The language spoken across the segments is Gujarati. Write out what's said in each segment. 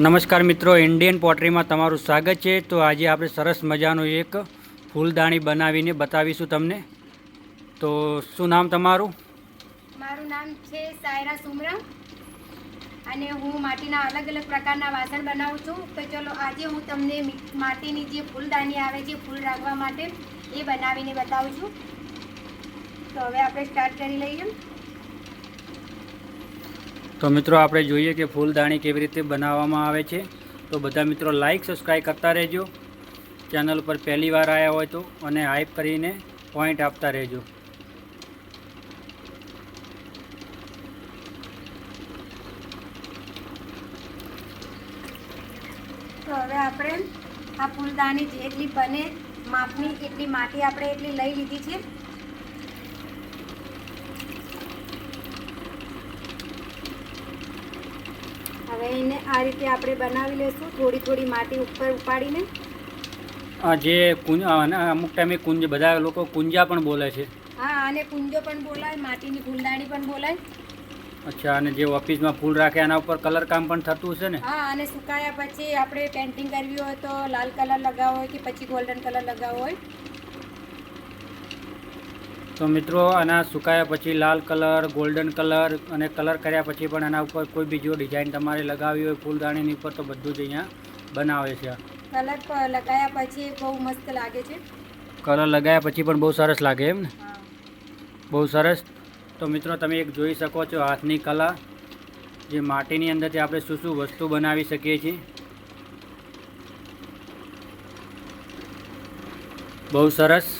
નમસ્કાર મિત્રો ઇન્ડિયન પોટરીમાં તમારું સ્વાગત છે. તો આજે આપણે સરસ મજાનું એક ફૂલદાણી બનાવીને બતાવીશું તમને. તો શું નામ તમારું? મારું નામ છે સાયરા સુમરા અને હું માટીના અલગ અલગ પ્રકારના વાસણ બનાવું છું. તો ચલો આજે હું તમને માટીની જે ફૂલદાની આવે છે, ફૂલ રાખવા માટે એ બનાવીને બતાવું છું. તો હવે આપણે સ્ટાર્ટ કરી લઈએ. તો મિત્રો આપણે જોઈએ કે ફૂલદાણી કેવી રીતે બનાવવામાં આવે છે. તો બધા મિત્રો લાઈક સબસ્ક્રાઈબ કરતા રહેજો. ચેનલ પર પહેલી વાર આવ્યા હોય તો અને હાઈપ કરીને પોઈન્ટ આપતા રહેજો. તો હવે આપણે આ ફૂલદાની જેટલી બને, માપની એટલી માટી આપણે એટલી લઈ લીધી છે હવે એને આ રીતે આપણે બનાવી લેશું થોડી થોડી માટી ઉપર ઉપાડીને. જે કુંજ અમુક ટાઈમે કુંજ બધા લોકો કુંજા પણ બોલે છે. હા અને કુંજો પણ બોલાય માટીની ફૂલદાણી પણ બોલાય. અચ્છા અને જે ઓફિસમાં ફૂલ રાખે એના ઉપર કલર કામ પણ થતું છે ને? હા અને સુકાયા પછી આપણે પેન્ટિંગ કરવી હોય તો લાલ કલર લગાવવો હોય કે પછી ગોલ્ડન કલર લગાવવો હોય. તો મિત્રો આના સુકાયા પછી લાલ કલર ગોલ્ડન કલર અને કલર કર્યા પછી પણ એના ઉપર કોઈ બીજો ડિઝાઇન તમારે લગાવી હોય ફૂલદાણીની ઉપર તો બધું જ અહીંયા બનાવે છે. કલર લગાયા પછી બહુ મસ્ત લાગે છે? કલર લગાવ્યા પછી પણ બહુ સરસ લાગે એમ ને? બહુ સરસ. તો મિત્રો તમે એક જોઈ શકો છો હાથની કલા જે માટીની અંદરથી આપણે શું શું વસ્તુ બનાવી શકીએ છીએ. બહુ સરસ.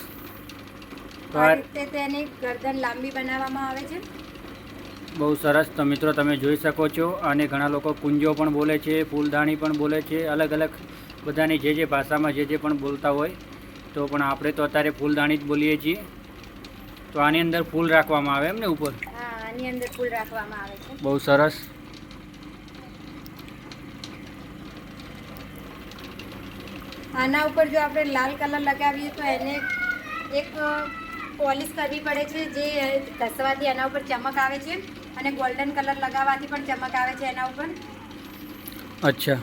આ આ રીતે તેની ગરદન લાંબી બનાવવામાં આવે છે. બહુ સરસ. તો મિત્રો તમે જોઈ શકો છો અને ઘણા લોકો કુંજો પણ બોલે છે ફૂલદાણી પણ બોલે છે અલગ અલગ બધાની જે જે ભાષામાં જે જે પણ બોલતા હોય તો પણ આપણે તો અત્યારે ફૂલદાણી જ બોલીએ છીએ. તો આની અંદર ફૂલ રાખવામાં આવે એમને ઉપર? આની અંદર ફૂલ રાખવામાં આવે છે. બહુ સરસ. આના ઉપર જો આપણે લાલ કલર લગાવીએ તો એને એક પોલિશ કરવી પડે છે જે ઘસવાથી એના ઉપર ચમક આવે છે અને ગોલ્ડન કલર લગાવવાથી પણ ચમક આવે છે એના ઉપર. અચ્છા.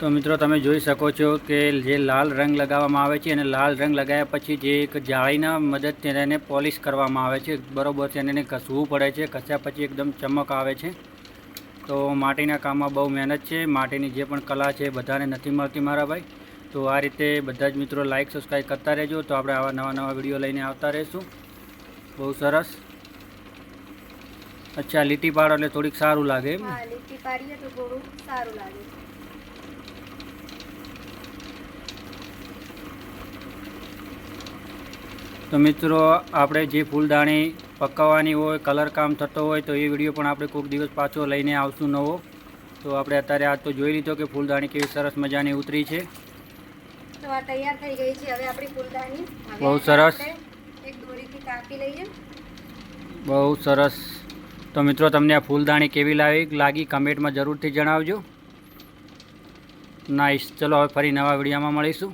તો મિત્રો તમે જોઈ શકો છો કે જે લાલ રંગ લગાવવામાં આવે છે અને લાલ રંગ લગાવ્યા પછી જે એક જાળીના મદદથી એને પોલિશ કરવામાં આવે છે. બરોબર એને ઘસવું પડે છે. ઘસ્યા પછી એકદમ ચમક આવે છે. તો માટીના કામમાં બહુ મહેનત છે. માટીની જે પણ કલા છે બધાને નથી મળતી મારા ભાઈ. તો આ રીતે બધા જ મિત્રો લાઇક સબસ્ક્રાઈબ કરતા રહેજો. તો આપણે આવા નવા નવા વીડિયો લઈને આવતા રહીશું. બહુ સરસ. અચ્છા લીટી પાડો એટલે થોડીક સારું લાગે એમ. લીટી પાડીએ તો થોડું સારું લાગે. તો મિત્રો આપણે જે ફૂલદાણી પકાવવાની હોય કલર કામ થતો હોય તો એ વીડિયો પણ આપણે કોઈક દિવસ પાછો લઈને આવશું નવો. તો આપણે અત્યારે આજ તો જોઈ લીધો કે ફૂલદાણી કેવી સરસ મજાની ઉતરી છે. તો આ તૈયાર થઈ ગઈ છે. હવે આપણી ફૂલદાની બહુ સરસ. એક દોરીથી કાપી લઈએ. બહુ સરસ. તો મિત્રો તમને આ ફૂલદાણી કેવી લાવી લાગી કમેન્ટમાં જરૂરથી જણાવજો. નાઈસ ચલો હવે ફરી નવા વિડીયોમાં મળીશું.